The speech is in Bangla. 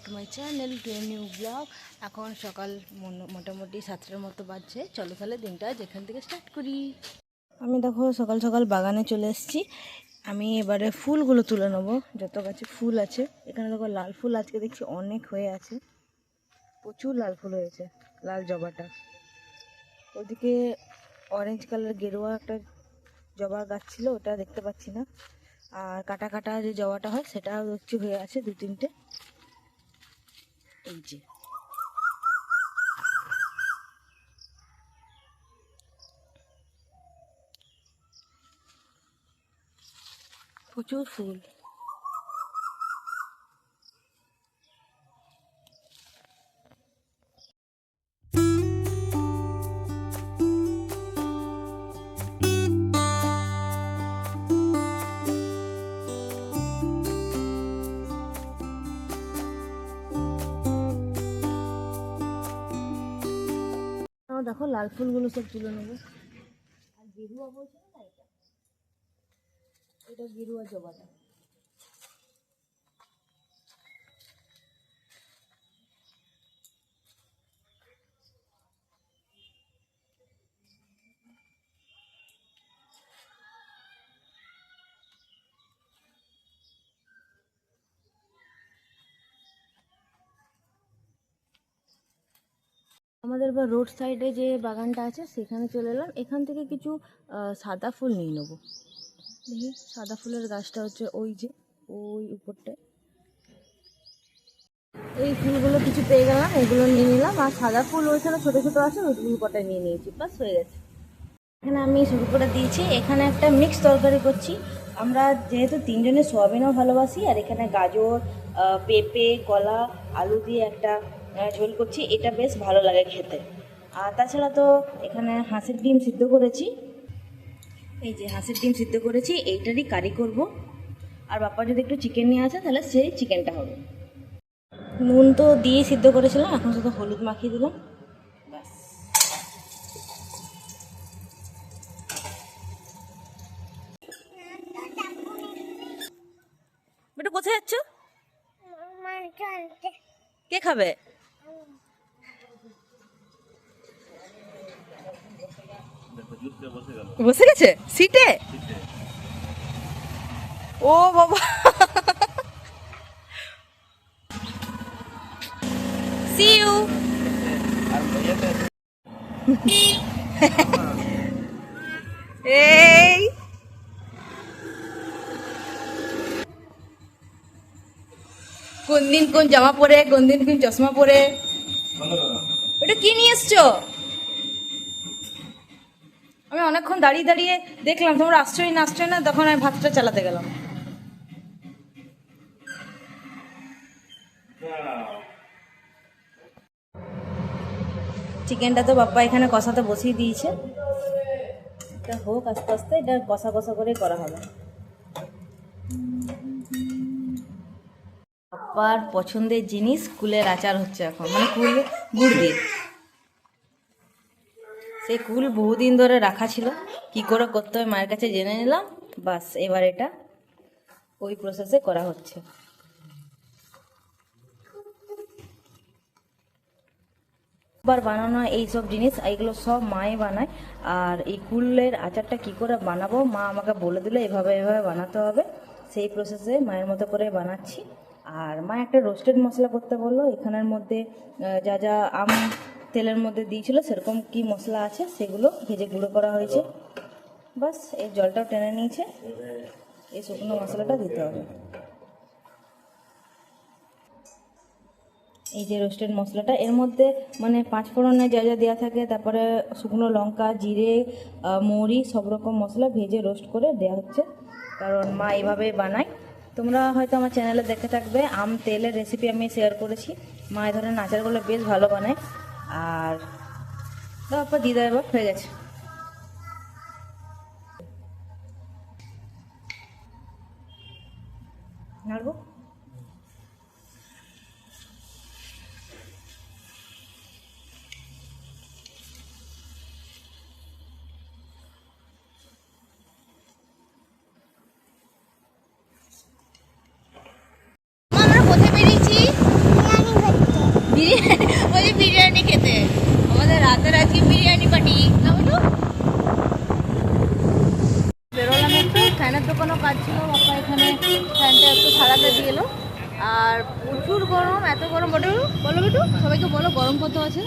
Back to my channel to new blog এখন সকাল মোটামুটি সাতটার মতো বাজছে। চলো তাহলে দিনটা যেখান থেকে স্টার্ট করি। আমি দেখো সকাল সকাল বাগানে চলে এসেছি। আমি এবারে ফুলগুলো তুলে নেব। যত গাছে ফুল আছে। এখানে দেখো লাল ফুল আজকে দেখছি অনেক হয়ে আছে। প্রচুর লাল ফুল হয়েছে, লাল জবাটা। ওদিকে অরেঞ্জ কালার গেরুয়া একটা জবা গাছ ছিল, ওটা দেখতে পাচ্ছি না। আর কাটা কাটা যে জবাটা হয়, সেটাও দেখছি হয়ে আছে দু তিনটে এই যে। প্রচুর ফুল। তাও দেখো লাল ফুলগুলো সব তুলে নেব। আর গেরুয়া বলছে না, এটা। এটা গেরুয়া জবাটা। আমাদের বা রোড সাইডে যে বাগানটা আছে, সেখানে চলে এলাম। এখান থেকে কিছু সাদা ফুল নিয়ে নেব। দেখি সাদা ফুলের গাছটা হচ্ছে ওই যে, ওই উপরটায়। এই ফুলগুলো কিছু পেয়ে গেলাম, এগুলো নিয়ে নিলাম। আর সাদা ফুল ওইখানে ছোটো ছোটো আছে ওইগুলো কটা নিয়ে নিয়েছি বাস হয়ে গেছে। এখানে আমি শুরু করে দিয়েছি, এখানে একটা মিক্স তরকারি করছি। আমরা যেহেতু তিনজনে সোয়াবিনও ভালোবাসি, আর এখানে গাজর পেঁপে, কলা, আলু দিয়ে একটা ঝোল করছি। এটা বেশ ভালো লাগে খেতে। আর তাছাড়া তো এখানে হাঁসের ডিম সিদ্ধ করেছি। এই যে হাঁসের ডিম সিদ্ধ করেছি এইটারই কারি করব। আর বাপ্পা যদি একটু চিকেন নিয়ে আসে তাহলে সেই চিকেনটা হবে। নুন তো দিয়ে সিদ্ধ করেছিলাম এখন শুধু হলুদ মাখিয়ে দিলাম। ব্যাস। বেটা কোথায় যাচ্ছ? কে খাবে? বসে গেছে? সিটে? ও বাবা। সি ইউ কোন দিন কোন জামা পরে, কোন দিন কোন চশমা পরে? ওটা কি নিয়ে এসছো? আমি অনেকক্ষণ দাঁড়িয়ে দাঁড়িয়ে দেখলাম, তোমরা আসছোই না আসছোই না, তখন আমি ভাতটা চালাতে গেলাম। চিকেনটা তো বাপ্পা এখানে কষাতে বসিয়ে দিয়েছে। এটা হোক, আস্তে আস্তে এটা কষা কষা করেই করা হবে। বাপ্পার পছন্দের জিনিস কুলের আচার হচ্ছে এখন মানে কুল, গুড় দিয়ে। সেই কুল বহুদিন ধরে রাখা ছিল। কি করে করতে হয় মায়ের কাছে জেনে নিলাম। বাস, এবার এটা ওই প্রসেসে করা হচ্ছে। বার বানানো এই সব জিনিস, এইগুলো সব মাই বানায়। আর এই কুলের আচারটা কি করে বানাবো, মা আমাকে বলে দিল, এভাবে এভাবে বানাতে হবে। সেই প্রসেসে মায়ের মতো করে বানাচ্ছি। আর মা একটা রোস্টেড মশলা করতে বলল, এখানের মধ্যে যা যা আম তেলের মধ্যে দিয়েছিল, সেরকম কি মশলা আছে সেগুলো ভেজে গুঁড়ো করা হয়েছে। বাস, এই জলটাও টেনে নিয়েছে। এই শুকনো মশলাটা দিতে হবে। এই যে রোস্টেড মশলাটা, এর মধ্যে মানে পাঁচ ফোড়নে যা যা দেওয়া থাকে, তারপরে শুকনো লঙ্কা, জিরে মৌরি, সব রকম মশলা ভেজে রোস্ট করে দেওয়া হচ্ছে। কারণ মা এইভাবে বানায়। তোমরা হয়তো আমার চ্যানেলে দেখে থাকবে, আম তেলের রেসিপি আমি শেয়ার করেছি। মা এই ধরনের আচারগুলো বেশ ভালো বানায়। আর তারপর দিদা এবার হয়ে গেছে। নাড়বো আমরা কোথায় বেরিয়েছি খাচ্ছিল পাপা এখানে ফ্যানটা একটু দিয়ে এলো। আর প্রচুর গরম, এত গরম। বটে, বলো বেটু, সবাইকে বলো গরম কত আছে?